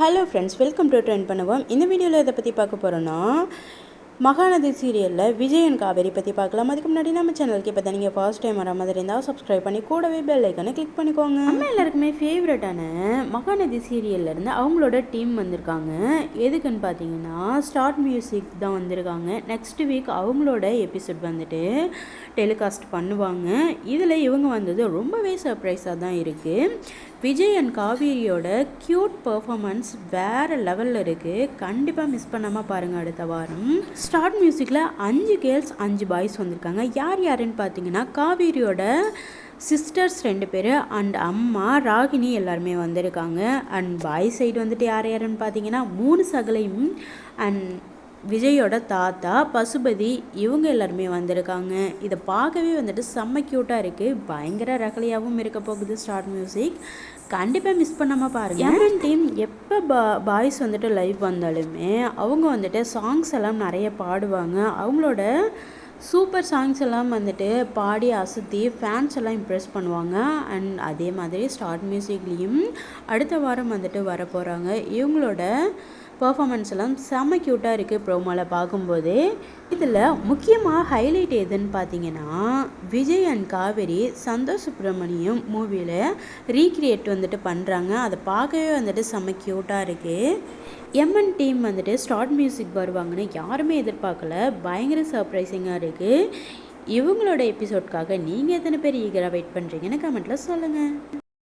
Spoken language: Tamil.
Hello friends welcome to trend பண்ணுவோம் இந்த வீடியோவில் இதை பற்றி பார்க்க போகிறோன்னா மகாநதி சீரியலில் விஜயன் காவேரி பற்றி பார்க்கலாம். அதுக்கு முன்னாடி நம்ம சேனலுக்கு இப்போ தான் நீங்கள் ஃபர்ஸ்ட் டைம் வர மாதிரி இருந்தால் சப்ஸ்கிரைப் பண்ணி கூடவே பெல் ஐக்கனை கிளிக் பண்ணிக்கோங்க. நம்ம எல்லாருக்குமே ஃபேவரட்டான மகாநதி சீரியல்ல இருந்து அவங்களோட டீம் வந்திருக்காங்க. எதுக்குன்னு பார்த்தீங்கன்னா ஸ்டார்ட் மியூசிக் தான் வந்திருக்காங்க. நெக்ஸ்ட் வீக் அவங்களோட எபிசோட் வந்துட்டு டெலிகாஸ்ட் பண்ணுவாங்க. இதில் இவங்க வந்தது ரொம்பவே சர்ப்ரைஸாக தான் இருக்குது விஜய் அண்ட் காவேரியோட க்யூட் பர்ஃபாமன்ஸ் வேறு லெவலில் இருக்குது கண்டிப்பாக மிஸ் பண்ணாமல் பாருங்கள் அடுத்த வாரம். ஸ்டார்ட் மியூசிக்கில் அஞ்சு கேர்ள்ஸ் அஞ்சு பாய்ஸ் வந்திருக்காங்க. யார் யாருன்னு பார்த்தீங்கன்னா காவேரியோட சிஸ்டர்ஸ் ரெண்டு பேர் அண்ட் அம்மா ராகினி எல்லாருமே வந்திருக்காங்க. அண்ட் பாய் சைடு வந்துட்டு யார் யாருன்னு பார்த்தீங்கன்னா மூணு சகலையும் அண்ட் விஜயோட தாத்தா பசுபதி இவங்க எல்லாருமே வந்திருக்காங்க. இதை பார்க்கவே வந்துட்டு செம்ம க்யூட்டாக இருக்குது பயங்கர ரகலையாகவும் இருக்க போகுது ஸ்டார்ட் மியூசிக் கண்டிப்பாக மிஸ் பண்ணாமல் பாருங்கள் என் டீம் எப்போ பா பாய்ஸ் வந்துட்டு லைவ் வந்தாலுமே அவங்க வந்துட்டு சாங்ஸ் எல்லாம் நிறைய பாடுவாங்க. அவங்களோட சூப்பர் சாங்ஸ் எல்லாம் வந்துட்டு பாடி அசத்தி ஃபேன்ஸ் எல்லாம் இம்ப்ரெஸ் பண்ணுவாங்க. அண்ட் அதே மாதிரி ஸ்டார்ட் மியூசிக்லேயும் அடுத்த வாரம் வந்துட்டு வர போகிறாங்க இவங்களோட பர்ஃபாமன்ஸ் எல்லாம் செம்ம க்யூட்டாக இருக்குது ப்ரோமோவில் பார்க்கும்போது. இதில் முக்கியமாக ஹைலைட் எதுன்னு பார்த்தீங்கன்னா விஜய் அண்ட் காவேரி சந்தோஷ் சுப்ரமணியம் மூவியில் ரீக்ரியேட் வந்துட்டு பண்ணுறாங்க அதை பார்க்கவே வந்துட்டு செம்ம க்யூட்டாக இருக்குது எம்என் டீம் வந்துட்டு ஸ்டார்ட் மியூசிக் வருவாங்கன்னு யாருமே எதிர்பார்க்கல. பயங்கர சர்ப்ரைசிங்காக இருக்குது இவங்களோட எபிசோட்காக நீங்கள் எத்தனை பேர் ஈகராக வெயிட் பண்ணுறீங்கன்னு கமெண்ட்டில் சொல்லுங்கள்